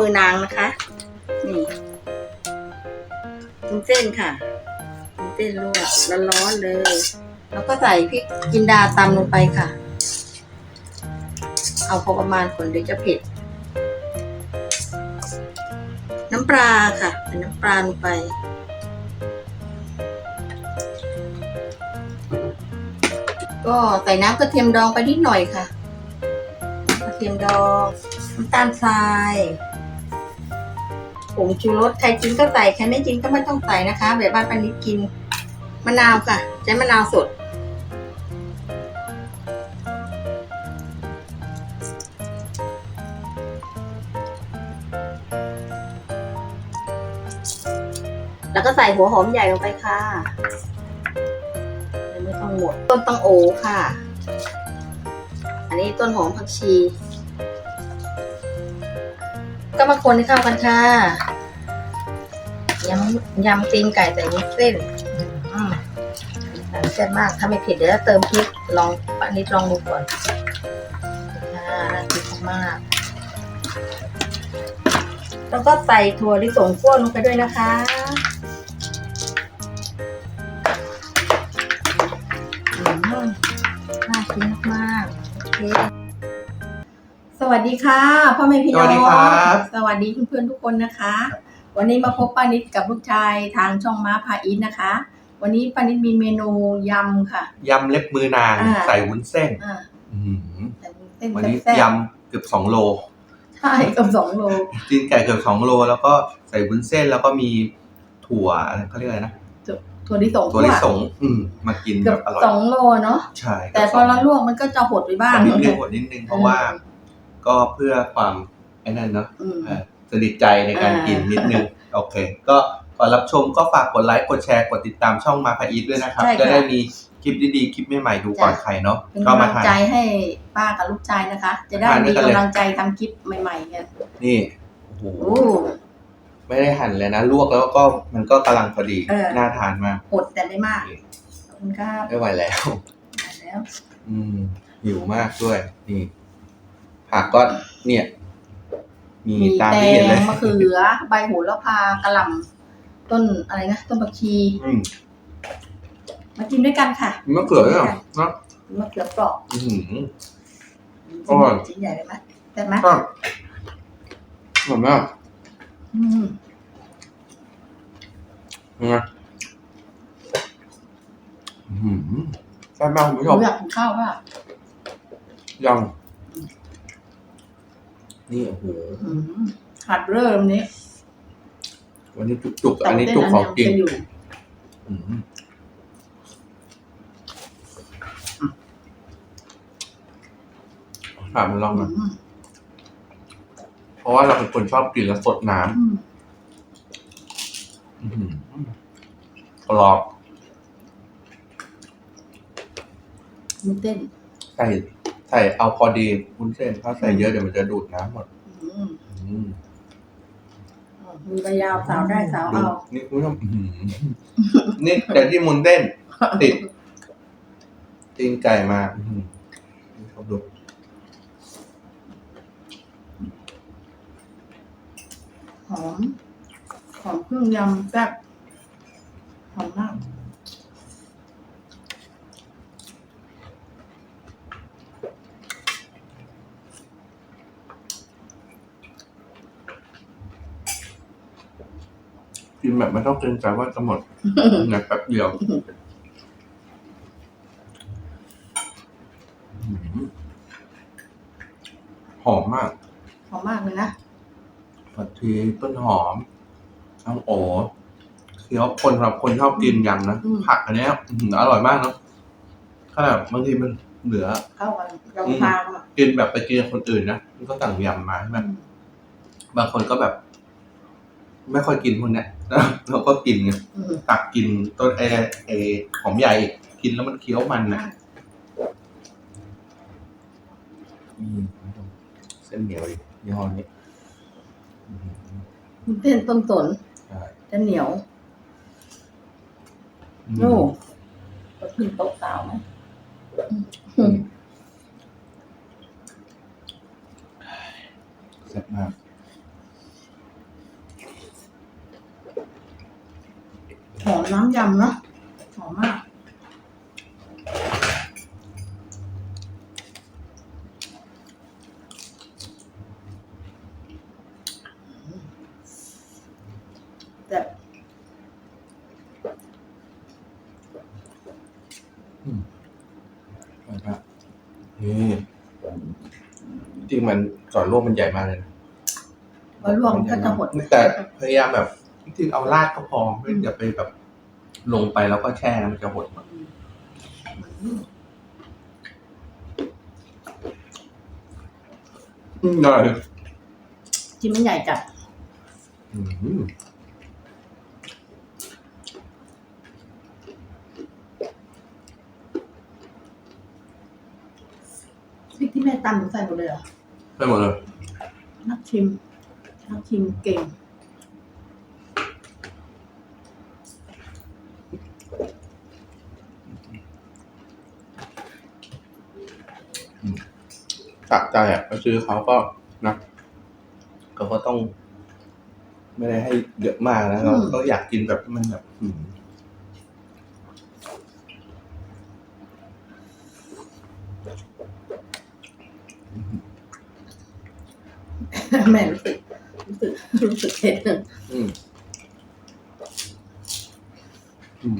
มือนางนะคะ นี่วุ้เส้นค่ะวุ้เส้นลวกร้อนๆเลย แล้วก็ใส่พริกจินดาตำลงไปค่ะ เอาพอประมาณคนเดี๋ยวจะเผ็ด น้ำปลาค่ะใส่น้ำปลาลงไปก็ใส่น้ำกระเทียมดองไปนิดหน่อยค่ะ กระเทียมดองน้ำตาลทราย ผงชูรสใครกินก็ใส่ใครไม่กินก็ไม่ต้องใส่นะคะแบบบ้านปานิดกินมะนาวค่ะ ใช้มะนาวสด แล้วก็ใส่หัวหอมใหญ่ลงไปค่ะไม่ต้องหมดต้นตังโอค่ะ อันนี้ต้นหอมผักชี ก็มาคนให้เข้ากันค่ะยำยำตีนไก่ใส่วุ้นเส้นอืมแซ่บมาก ถ้าไม่เผ็ดเดี๋ยวจะเติมพริก ลองป้านิดลองดูก่อนค่ะน่ากินมาก แล้วก็ใส่ถั่วลิสงคั่วลงไปด้วยนะคะอ่ากินมากโอเค วัสดีค่ะพ่อแม่พี่น้องสวัสดีครับสวัสดีเพื่อนๆทุกคนนะคะ วันนี้มาพบป้านิดกับลูกชายทางช่องม้าพาอินนะคะ วันนี้ป้านิดมีเมนูยำค่ะยำเล็บมือนางอ่าใส่วุ้นเส้นอ่าอื้อหือแต่วุ้นเส้นวันนี้แซ่บยำเกือบสองโลๆใช่กับสองโลจีนไก่เกือบสองโล แล้วก็ใส่วุ้นเส้นแล้วก็มีถั่วอะไรเขาเรียกอะไรนะถั่วลิสงถั่วลิสงอืมมากินเกืแบอบบอร่อยสองโลเนาะใช่แต่พอเราลวกมันก็จะหดไปบ้างอันนี้เรียกว่านิดนึงเพราะว่า ก็เพื่อความไอ้นั่นเนาะอืมเอ่อสนิทใจในการอ่ากิกินนิดนึง โอเค ก็ก่อนรับชมก็ฝากกดไลค์ กดแชร์ กดติดตามช่องมาพาอีทด้วยนะครับ ใช่ค่ะจะได้มีคลิปดีๆ คลิปใหม่ๆดูก่อนจ้ะ ใครเนาะเป็นก็กำมาลังทาน ใจให้ป้ากับลูกชายนะคะ จะได้ทานด้มีวยกันเลย กำลังใจทำคลิปใหม่ๆกันนี่โอ้โหโอ้ ไม่ได้หั่นเลยนะ ลวกแล้วก็มันก็กำลังพอดี เออ น่าทานมากหดแต่ไม่มาก ขอบคุณครับไม่ไหวแล้วได้แล้ว อืมหิวมากด้วย นี่ ผักก็เนี่ย มีมีตามแตที่เห็นเลยงมะเขือ ใบโหระพากระหล่ำต้นอะไรนะต้นผักชีอืมมากินด้วยกันค่ะมีมะเขือด้วยเหรอเนาะมะเขือเปราะอืมอชิ้นร่อย ชิ้นใหญ่เลยไหมแต่ไหมก็อร่อยมากอืมเป็นไงอื้อหือแซ่บมากคุณผู้หชนูมอยากกินข้าวป่ะยัง นี่โอ้โหอืมหัดเริ่มนี้วันนี้จุกๆอันนี้จุกของจริงจะอยู่อืมถามมันลองหน่อยอืมเพราะว่าเราเป็นคนชอบกินแล้วสดน้อืมำอื้อหือกรอบมันเต้นใส่ ใส่เอาพอดีวุ้นเส้นถ้าใส่เยอะเดี๋ยวมันจะดูดน้ำหมดอืมอืมมือระยาวสาวได้สาวเอานี่คุณผู้ชมอื้อหือนี่แต่ที่มุนเต้น ติดตีนไก่มาอื้อหือนี่เขาดูหอมหอมเครื่องยำแซ่บหอมมาก กินแบบไม่ต้องเกรงใจว่าจะหมดในแป๊บเดียวอื้อหือหอมมากหอมมากเลยนะผัดทีต้นหอมทั้งโอเคี้ยวคนสำหรับคนชอบกินยำนะอืม ผักอันเนี้ยอื้อหืออร่อยมากเนาะขนาดบางทีมันเหลือ เข้ากันยำพางอะกินแบบไปกินกับคนอื่นนะมันก็สั่งยำมาใช่ไหมบางคนก็แบบ ไม่ค่อยกินพวกเนี้ย เราก็กินไงอืมตักกินต้นไอ้ไอ้หอมใหญ่กินแล้วมันเคี้ยวมันนะอืมเส้นเหนียวดิยี่ห้อนี้อืมมันเต้นต้นสนใช่จะเหนียวอืมโอ้ก็ขึ้นโต๊ะสาวไหมอืมแซ่บมาก อมน้ำยำเนาะหอมมากแบบนะครับนี่จริงมันก่อนลวกมันใหญ่มากเลยนะพอลวกมันก็จะหดแต่พยายามแบบจริงๆเอาราดก็พอไม่อย่าไปแบบ ลงไปแล้วก็แช่มันจะหดหมดอืมอร่อยจิ้มมันใหญ่จัดอืมพริกที่แม่ตำหนูใส่หมดเลยเหรอไปหมดเลย นักชิม นักชิมเก่ง สะใจอะไปซื้อเขาก็นะเขาก็ต้อง ไม่ได้ให้เยอะมากนะเราอืมก็อยากกินแบบที่มันแบบอืมแม่รู้สึกรู้สึกรู้สึกเผ็ดเลย อืมอืม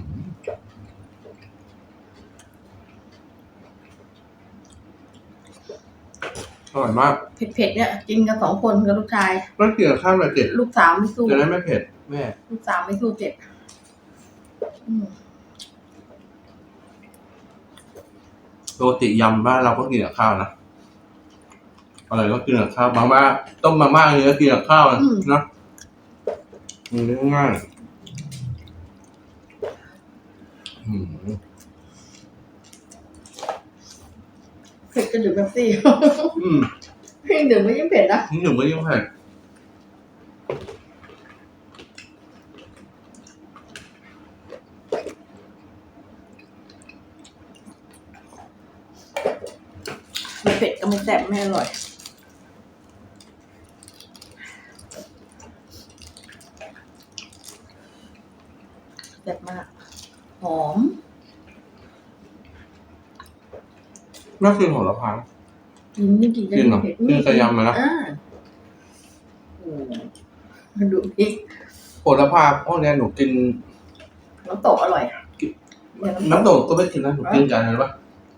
อร่อยมากเผ็ดๆเนี่ยกินกันสองคนกับลูกชายไม่เกี่ยวข้าวเลยเจ็ดลูกสาวไม่สู้จะได้ไม่เผ็ดแม่ลูกสาวไม่สู้เจ็ดอืมปกติยำบ้านเราก็กินกับข้าวนะอะไรก็กินกับข้าวมาม่าต้มมาม่าเนื้อกินกับข้าวนะนะมันง่ายๆอืมเผ็ดจะดื่มแบบซี่อืม ยิ่งดื่มก็ยิ่งเผ็ดนะนี่หนูก็ยิ่งเผ็ดไม่เผ็ดก็ไม่แซ่บไม่อร่อยแซ่บมาก หอม น่ากินโหระพา กินนี่กินกินเหรอเผ็ดกินกับยำไหมล่ะอ่าโอ้มาดูพริกโหระพาพวกเนี้ยหนูกิน น้ำตกอร่อยกินเนี่ยน้ำตกก็ไม่กินนะหนูกินกับอะไรวะ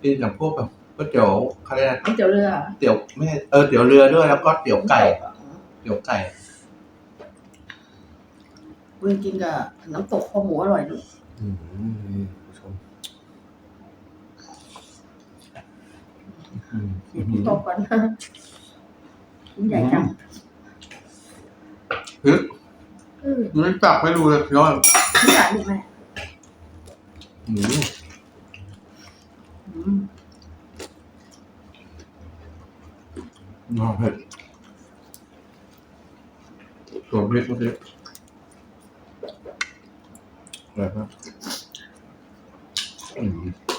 กินกับพวกแบบก๋วยเตี๋ยวเขาเรียกอะไรน้ำเจียวเรือเตี๋ยวไม่ใช่เออเตี๋ยวเรือด้วยแล้วก็เตี๋ยวไก่เตี๋ยวไก่เพื่อนกินกับน้ำตกข้าวหมูอร่อยด้วยอืม นี่ผู้ชมอืมอืมตกกันชิ้นใหญ่จังเฮ้ยอืมไม่จับไม่ดูเลยย้อนชิ้นใหญ่ลูกแม่อืมอืมน่าเผ็ดส่วนพริกเมื่อกี้อะไรครับอืม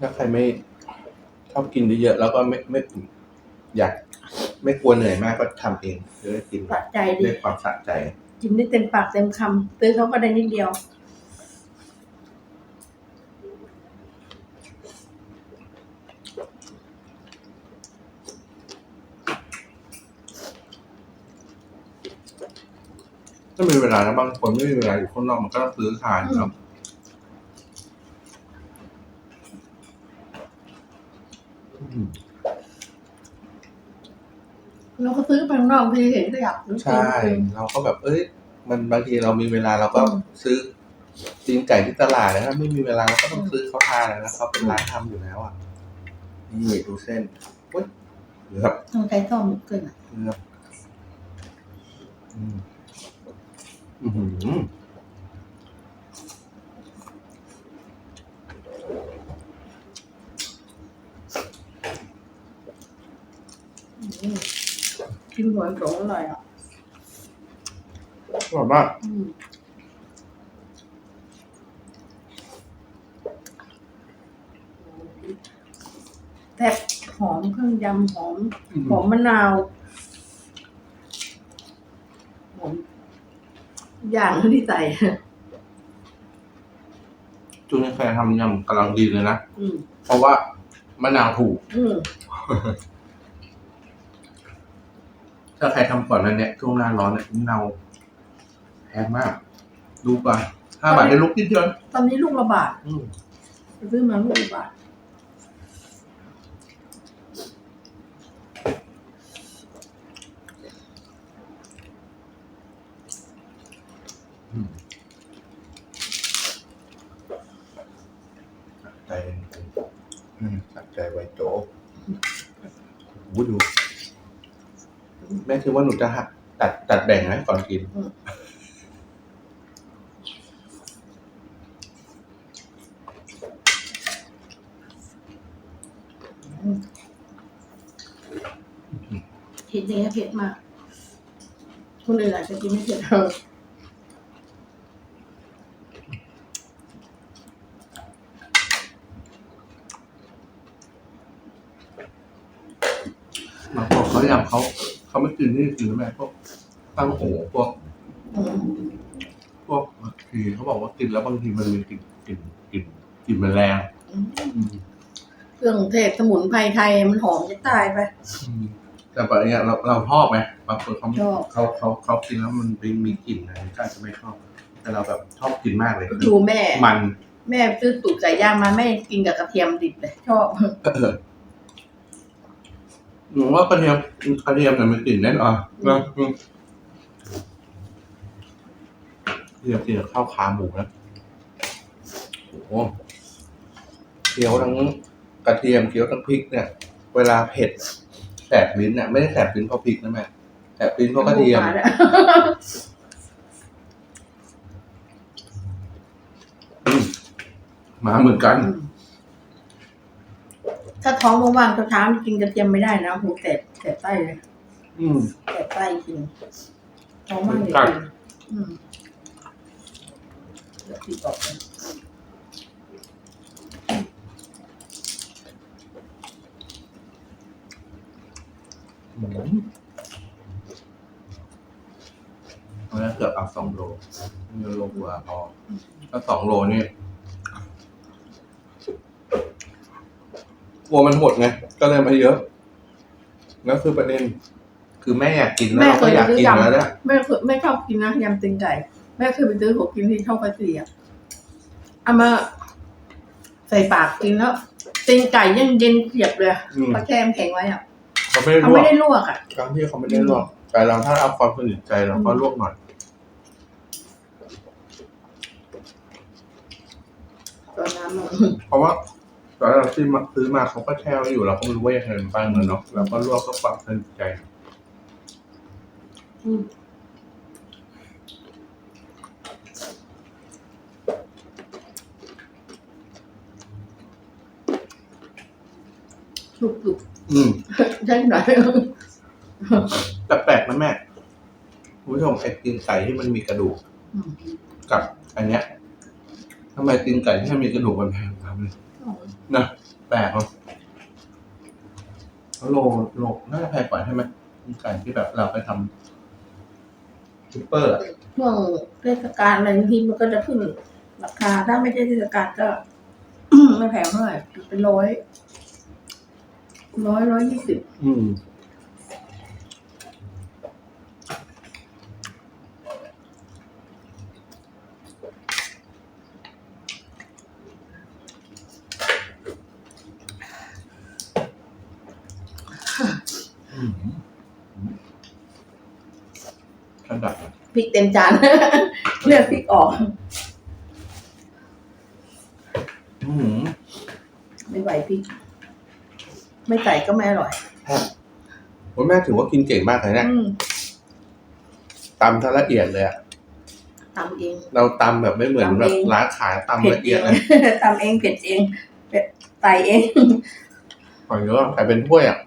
ถ้าใครไม่ชอบกินเยอะๆแล้วก็ไม่ไม่อยาก ไม่กลัวเหนื่อยมากก็ทำเองจะได้กินสะใจดีด้วยความสะใจ กินได้เต็มปากเต็มคำซื้อเขาก็ได้นิดเดียว ถ้ามีเวลาแล้วบางคนไม่มีเวลาอยู่ข้างนอกมันก็ต้องซื้อทานเนาะอืม เราก็ซื้อไปข้าง นอกทีเห็นก็อยากซื้อใช่ เราก็แบบเอ้ย มันบางทีเรามีเวลาเราก็ซื้อตีนไก่ที่ตลาดนะครับไม่มีเวลาเราก็ต้องซื้อเขาทานนะเขาเป็นร้านทำอยู่แล้วอะนี่ดูเส้นเฮ้ยเหลือบต้องใจซ่อมเกินอะเหลือบอืมอือหืออืม กินหัวโจงอร่อยอะอร่อยมากอืมแซ่บหอมเครื่องยำหอมหอมมะนาวหอมอย่างที่ใส่จุนนี่เคยทำยำกำลังดีเลยนะ อืมเพราะว่ามะนาวถูก อืม ถ้าใครทำก่อนนั้นเนี่ยช่วงหน้าร้อนเนี่ยมะนาวแพงมาก ดูก่อนห้าบาทได้ลูกนิดเดียวตอนนี้ลูกละบาทอืมซื้อมาลูกละบาทใจอืมสักใจไว้โจโอ้โหดู แม่คิดว่าหนูจะหักตัดตัดแบ่งไหมก่อนกินเผ็ดอย่างเงี้ยเผ็ดมาก คนอื่นอาจจะกินไม่เผ็ดเออบางคนเขายำเขา เขาไม่กินนี่กินแม่พวกตั้งโหพวกอืมพวกบางทีเขาบอกว่ากินแล้วบางทีมันมีกลิ่นกลิ่นกลิ่นกลิ่นแมลงอืมเครื่องเทศสมุนไพรไทยมันหอมจะตายไป อืมแต่แบบเนี้ยเราเราชอบไหมบางคนเขาชอบ เขาเขาเขากินแล้วมันเป็นมีกลิ่นอะไรก็อาจจะไม่ชอบ แต่เราแบบชอบกินมากเลยดูแม่ มัน แม่ซื้อตุ๋นไก่ย่างมาแม่กินกับกระเทียมดิบเลยชอบ เออ หนูว่ากระเทียมกระเทียมเนี่ยมันกลิ่นแน่นอนนะอืมกระเทียมกินกับข้าวขาหมูนะโอ้โหเคี้ยวทั้งกระเทียมเคี้ยวทั้งพริกเนี่ย เวลาเผ็ดแสบลิ้นเนี่ยไม่ได้แสบลิ้นเพราะพริกนะแม่แสบลิ้นเพราะกระเทียมอืมมาเหมือนกัน ถ้าท้องว่างๆเช้าๆกินกระเทียมไม่ได้นะโอ้โหแสบแสบไส้เลยอืมแสบไส้จริงท้องว่างจริงครับอืมเดี๋ยวพี่บอกเลยหมูเพราะฉะนั้นเกือบเอาสองโลนี่โลกว่าพอถ้าสองโลนี่ กลัวมันหมดไง ก็เลยมาเยอะ แล้วคือประเด็น คือแม่อยากกินแล้วเราก็อยากกินแล้วเนี่ยแม่เคยไม่ชอบกินนะยำตีนไก่แม่เคยไปซื้อหัวกินที่ช่องกระเสียเอามาใส่ปากกินแล้วตีนไก่ยังเย็นเสียบเลยอืมเขาแช่น้ำแข็งไว้อะเขาไม่ได้เขาลวไม่กได้ลวกอะการที่เขาไม่ได้ลวกแต่เราถ้าเอาความสนิทใจเราก็ลวกหน่อยตอนนั้นอะเพราะว่า ตอนเราซื้อมาซื้อมาเขาก็แช่ไว้อยู่เราก็ไม่รู้ว่ายังไงมันบ้างเนาะเราก็ลวกก็ความสนิทใจอืมสุกอืมๆใช่ไหมแต่แปลกนะแม่คุณผู้ชมไอ้ตีนไก่ที่มันมีกระดูกอืมกับ อันเนี้ยทำไมตีนไก่ที่มันมีกระดูกมันแพงครับนะแปล กเนาะแล้วโลโลน่าจะแพงกว่าใช่ไหมตีนไก่ที่แบบเราไปทำซุปเปอร์อะช่วงเทศกาลอะไรบางทีมันก็จะขึ้นราคา ถ้าไม่ใช่เทศกาลก็ ไม่แพงเท่าไหร่เป็นร้อย ร้อยร้อยยี่สิบอืม อืมขนาด พ ริกเต็มจานเลือกพริกออก อืมไม่ไหวพริก ไม่ใส่ก็ไม่อร่อย โอ้ยแม่ถือว่ากินเก่งมากเลยเนี่ยอืมตำซะละเอียดเลยอะทำเอง เราตำแบบไม่เหมือนตำเอง แบบร้านขายตำเผ็ดละเอเอียดงเลยทำเองเผ็ดเองเผ็ดใส่เอง หอยเยอะใส่เป็นถ้วยอะ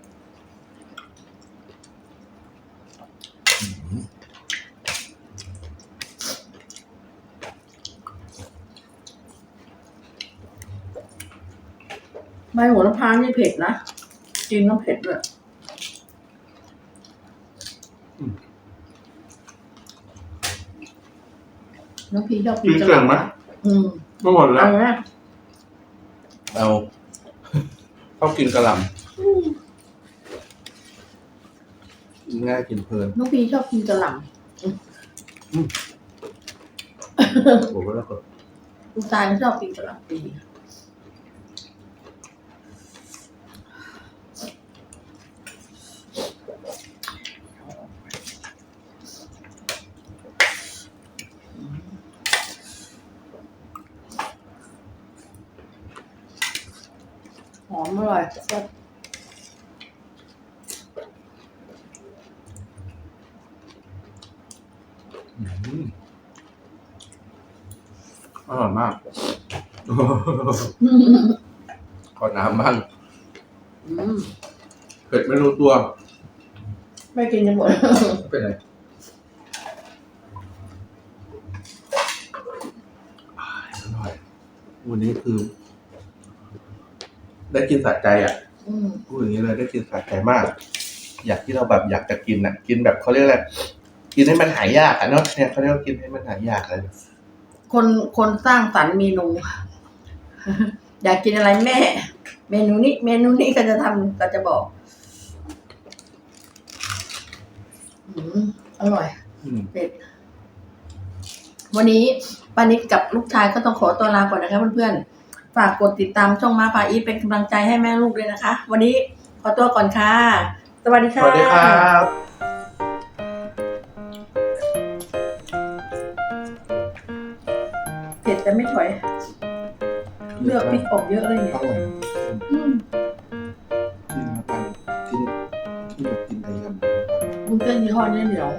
ใบโหระพานี่เผ็ดนะกินแล้วเผ็ดเลยอืมน้องพีชอบกิกินนกะเก่หงไหมล่ำอะอืมไม่หมดแล้เอาวไหมเอาชอบกินกระหล่ำกินง่ายกินเพลินน้องพีชอบกินกะหล่โอ้โหแล้วก็ำลูกชายก็ชอบกินกะหล่ำปี ร่อยแซ่บอืมอร่อยมาก ขอน้ำบ้างอืมเผ็ดไม่รู้ตัว ไม่กินจะหมดไม่เป็นไรอ่าอร่อย วันนี้คือ ได้กินสะใจอะอืมพูดอย่างนี้เลยได้กินสะใจมาก อยากที่เราแบบอยากจะกินอะ กินแบบเขาเรียกอะไรกินให้มันหายยากอะเนาะเนี่ยเขาเรียกว่ากินให้มันหายยากเลยคนคนสร้างสรรค์เมนู อยากกินอะไรแม่ เมนูนี้ เมนูนี้ก็จะทำก็จะบอกอืมอร่อยอืมเป็ดวันนี้ปานิดกับลูกชายก็ต้องขอตัวลาก่อนนะคะเพื่อนๆ ฝากกดติดตามช่องมาปาอีฟเป็นกำลังใจให้แม่ลูกด้วยนะคะ วันนี้ขอตัวก่อนค่ะ สวัสดีสค่ะ วัสดีครับเผ็ดแต่ไม่ถอย เลือกพริกออกเยอะเลยเนี่ยอร่อยอืมกินมาปันกินที่แบบกินอะไรกันวุ้นเส้นยี่ห้อนี้เหนียว